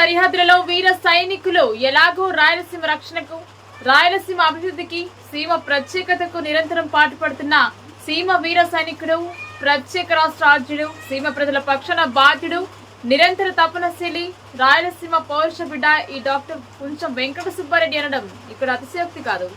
సరిహద్దులలో వీర సైనికులు ఎలాగో రాయలసీమ రక్షణకు రాయలసీమ అభివృద్ధికి సీమ ప్రత్యేకతకు నిరంతరం పాటుపడుతున్న సీమ వీర సైనికుడు ప్రత్యేక రాష్ట్ర రాజ్యుడు సీమ ప్రజల పక్షాన బాధ్యుడు నిరంతర తపనశీలి రాయలసీమ పౌరుష బిడ్డ ఈ డాక్టర్ కొంచెం వెంకట సుబ్బారెడ్డి అనడం ఇక్కడ అతిశయోక్తి కాదు.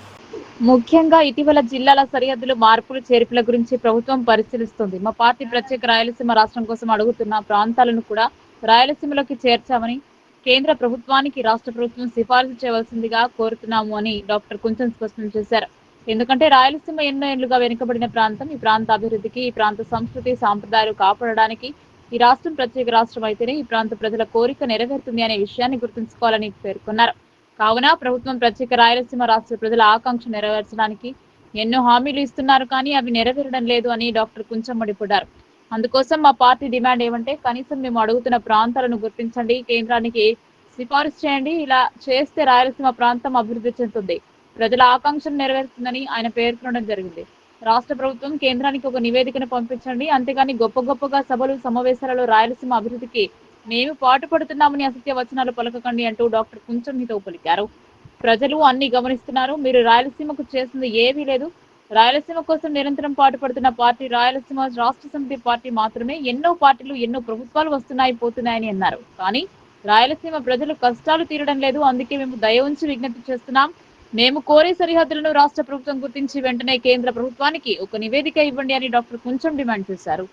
ముఖ్యంగా ఇటీవల జిల్లాల సరిహద్దులు మార్పులు చేర్పుల గురించి ప్రభుత్వం పరిశీలిస్తుంది. మా పార్టీ ప్రత్యేక రాయలసీమ రాష్ట్రం కోసం అడుగుతున్న ప్రాంతాలను కూడా రాయలసీమలోకి చేర్చామని కేంద్ర ప్రభుత్వానికి రాష్ట్ర ప్రభుత్వం సిఫారసు చేయవలసిందిగా కోరుతున్నాము అని డాక్టర్ కుంచన్ స్పష్టం చేశారు. ఎందుకంటే రాయలసీమ ఎన్నో ఏళ్ళుగా వెనుకబడిన ప్రాంతం ఈ ప్రాంత అభివృద్ధికి ఈ ప్రాంత సంస్కృతి సాంప్రదాయాలు కాపాడడానికి ఈ రాష్ట్రం ప్రత్యేక రాష్ట్రం అయితేనే ఈ ప్రాంత ప్రజల కోరిక నెరవేరుతుంది అనే విషయాన్ని గుర్తుంచుకోవాలని పేర్కొన్నారు. కావున ప్రభుత్వం ప్రత్యేక రాయలసీమ రాష్ట్ర ప్రజల ఆకాంక్ష నెరవేర్చడానికి ఎన్నో హామీలు ఇస్తున్నారు కానీ అవి నెరవేరడం లేదు అని డాక్టర్ కుంచం మండిపడ్డారు. అందుకోసం మా పార్టీ డిమాండ్ ఏమంటే కనీసం మేము అడుగుతున్న ప్రాంతాలను గుర్తించండి కేంద్రానికి సిఫారసు చేయండి. ఇలా చేస్తే రాయలసీమ ప్రాంతం అభివృద్ధి చెందుతుంది. ప్రజల ఆకాంక్షను నెరవేరుతుందని ఆయన పేర్కొనడం జరిగింది. రాష్ట్ర ప్రభుత్వం కేంద్రానికి ఒక నివేదికను పంపించండి. అంతేగాని గొప్ప గొప్పగా సభలు సమావేశాలలో రాయలసీమ అభివృద్ధికి మేము పాటుపడుతున్నామని అసత్య వచనాలు పలకకండి అంటూ డాక్టర్ కుంచం హితవు పలికారు. ప్రజలు అన్ని గమనిస్తున్నారు. మీరు రాయలసీమకు చేసింది ఏమీ లేదు. రాయలసీమ కోసం నిరంతరం పాటుపడుతున్న పార్టీ రాయలసీమ రాష్ట్ర సమితి పార్టీ మాత్రమే ఎన్నో పార్టీలు ఎన్నో ప్రభుత్వాలు వస్తున్నాయి పోతున్నాయని అన్నారు. కానీ రాయలసీమ ప్రజలు కష్టాలు తీరడం లేదు. అందుకే మేము దయ ఉంచి విజ్ఞప్తి చేస్తున్నాం. మేము కోరే సరిహద్దులను రాష్ట్ర ప్రభుత్వం గుర్తించి వెంటనే కేంద్ర ప్రభుత్వానికి ఒక నివేదిక ఇవ్వండి అని డాక్టర్ కొంచెం డిమాండ్ చేశారు.